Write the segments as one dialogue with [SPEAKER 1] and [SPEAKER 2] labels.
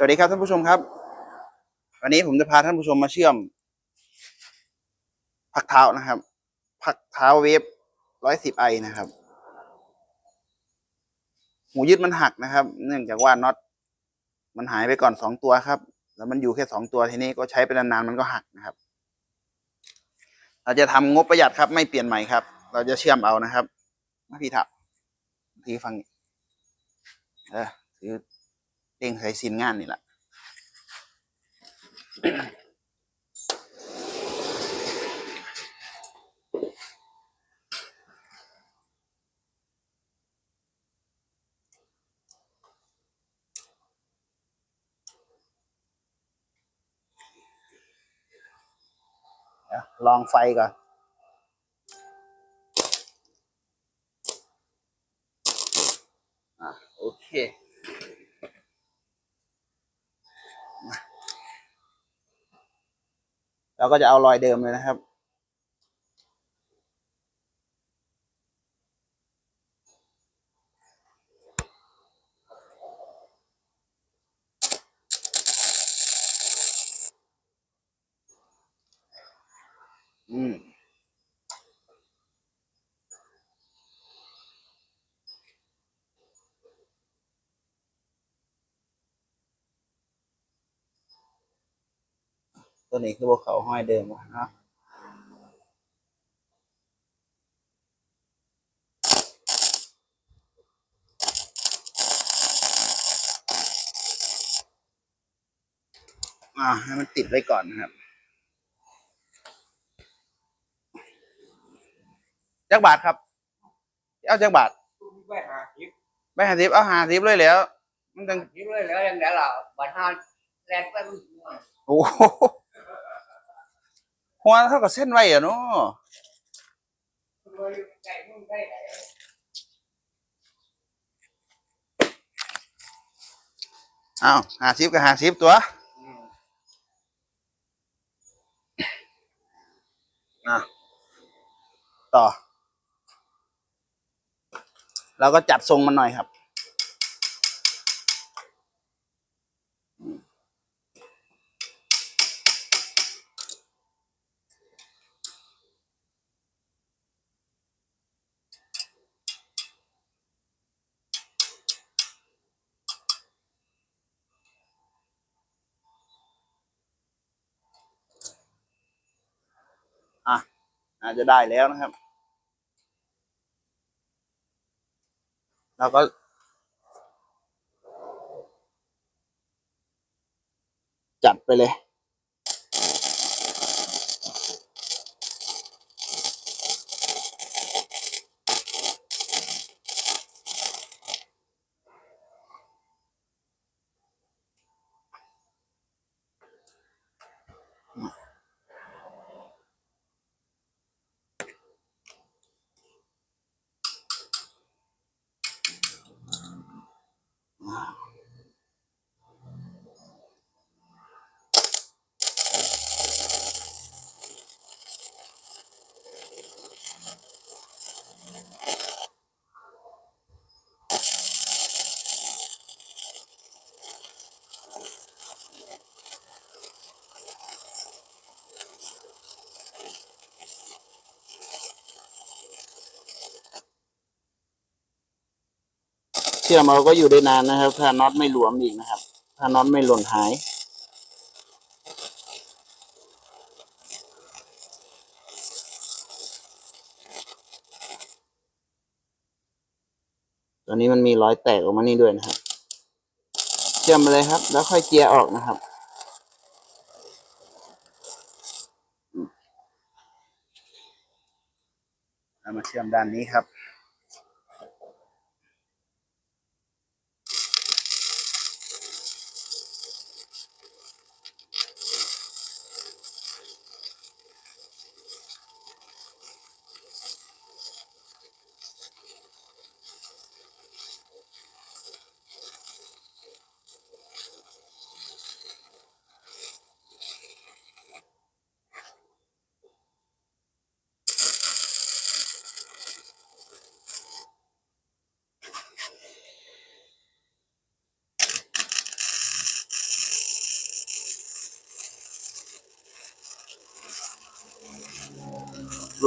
[SPEAKER 1] สวัสดีครับท่านผู้ชมครับ วันนี้ผมจะพาท่านผู้ชมมาเชื่อม พักเท้านะครับ พักเท้าเวฟร้อยสิบไอนะครับ หูยึดมันหักนะครับ เนื่องจากว่าน็อตมันหายไปก่อนสองตัวครับ แล้วมันอยู่แค่สองตัวทีนี้ก็ใช้ไปนานๆมันก็หักนะครับ เราจะทำงบประหยัดครับ ไม่เปลี่ยนใหม่ครับ เราจะเชื่อมเอานะครับมาพี่ถับทีฟังนี่เออถือ เด้งใส่สินงานนี่แหละลองไฟก่อนอะโอเคมา เราก็จะเอารอยเดิมเลยนะครับ ตัวนี้คือพวกเขาห้อยเดิมวะเนาะอ่าให้มันติดไว้ก่อนนะครับจักบาทครับ เอาจักบาท
[SPEAKER 2] ไปหาทิพย์
[SPEAKER 1] ไปหาสิบเอาหาสิบเลยแล้ว มันจัง
[SPEAKER 2] ทิพย์เลยแล้วยังไงล่ะบัดห้าแลนไปมัน
[SPEAKER 1] โอ้โหหัวเท่ากับเส้นไว้อะเนาะ
[SPEAKER 2] ไก่มึงได้ไหน
[SPEAKER 1] อ้าวหาสิบกับหาสิบตัวอะต่อ เราก็จัดทรงมันหน่อยครับ อะ อาจจะได้แล้วนะครับ เราก็ จัดไปเลย ชื่อมเราก็อยู่ได้นานนะครับ ถ้าน็อตไม่หลวมอีกนะครับ ถ้าน็อตไม่หล่นหายตัวนี้มันมีรอยแตกออกมานี่ด้วยนะครับเชื่อมไปเลยครับ แล้วค่อยเจียออกนะครับ เอามาเชื่อมด้านนี้ครับ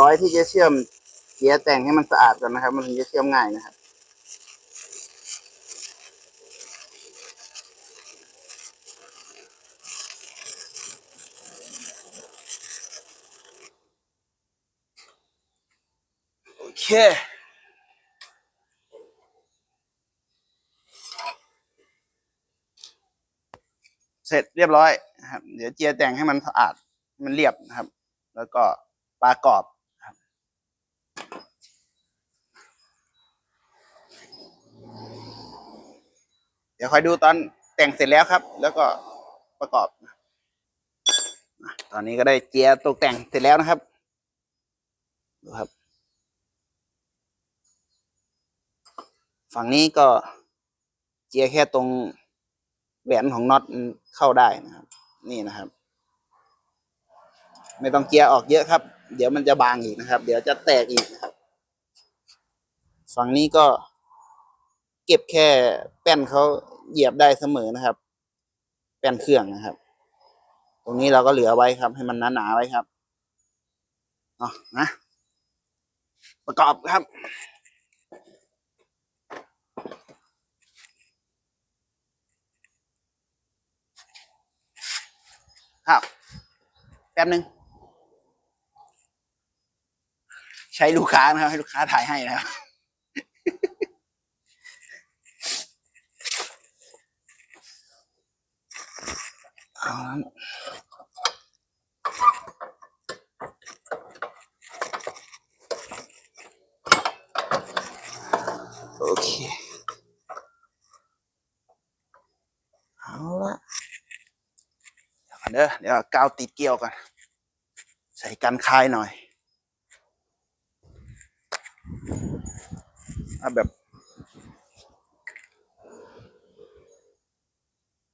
[SPEAKER 1] ร้อยที่จะเชื่อมเกียร์แต่งให้มันสะอาดก่อนนะครับ มันถึงจะเชื่อมง่ายนะครับโอเคเสร็จเรียบร้อยนะครับ เดี๋ยวเจียแต่งให้มันสะอาดมันเรียบนะครับ แล้วก็ปลากรอบนะครับ เดี๋ยวคอยดูตอนแต่งเสร็จแล้วครับ แล้วก็ประกอบ ตอนนี้ก็ได้เจียตกแต่งเสร็จแล้วนะครับดูครับ ฝั่งนี้ก็เจียแค่ตรงแหวนของน็อตเข้าได้นะครับ นี่นะครับ ไม่ต้องเจียออกเยอะครับ เดี๋ยวมันจะบางอีกนะครับ เดี๋ยวจะแตกอีกนะครับ ฝั่งนี้ก็ เก็บแค่แป้นเขาเหยียบได้เสมอนะครับ แป้นเครื่องนะครับ ตรงนี้เราก็เหลือไว้ครับ ให้มันหนาๆไว้ครับเนาะนะ ประกอบครับครับแป๊บหนึ่งใช้ลูกค้านะครับ ให้ลูกค้าถ่ายให้นะครับ เอาละโอเคเอาละเดี๋ยวก่อนเด้อเดี๋ยวเอากาวติดเกี่ยวก่อนใส่กันคายหน่อยเอาแบบ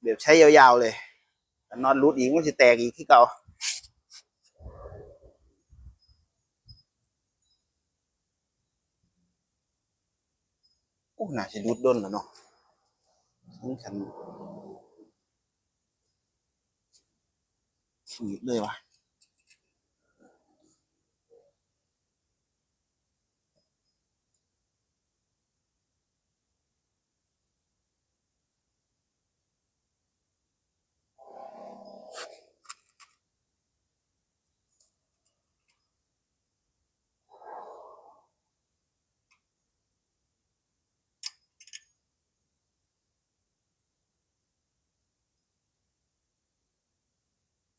[SPEAKER 1] แบบใช้ยาวๆเลย นอนรูดอีกมันจะแตกอีกที่เก่าโอ้น่าจะรูดด้นแล้วเนาะนี่ฉันฝืดเลยวะ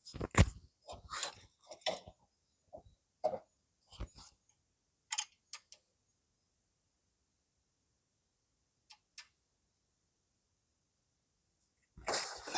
[SPEAKER 1] ไหน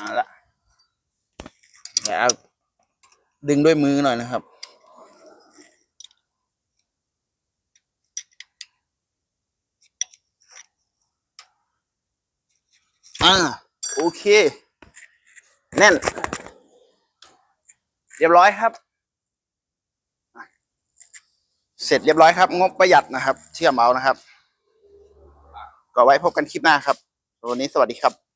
[SPEAKER 1] เอาละเดี๋ยวดึงด้วยมือหน่อยนะครับอ่าโอเค แน่น เรียบร้อยครับ เสร็จเรียบร้อยครับ งบประหยัดนะครับ เชื่อมเอานะครับ ก็ไว้พบกันคลิปหน้าครับ วันนี้สวัสดีครับ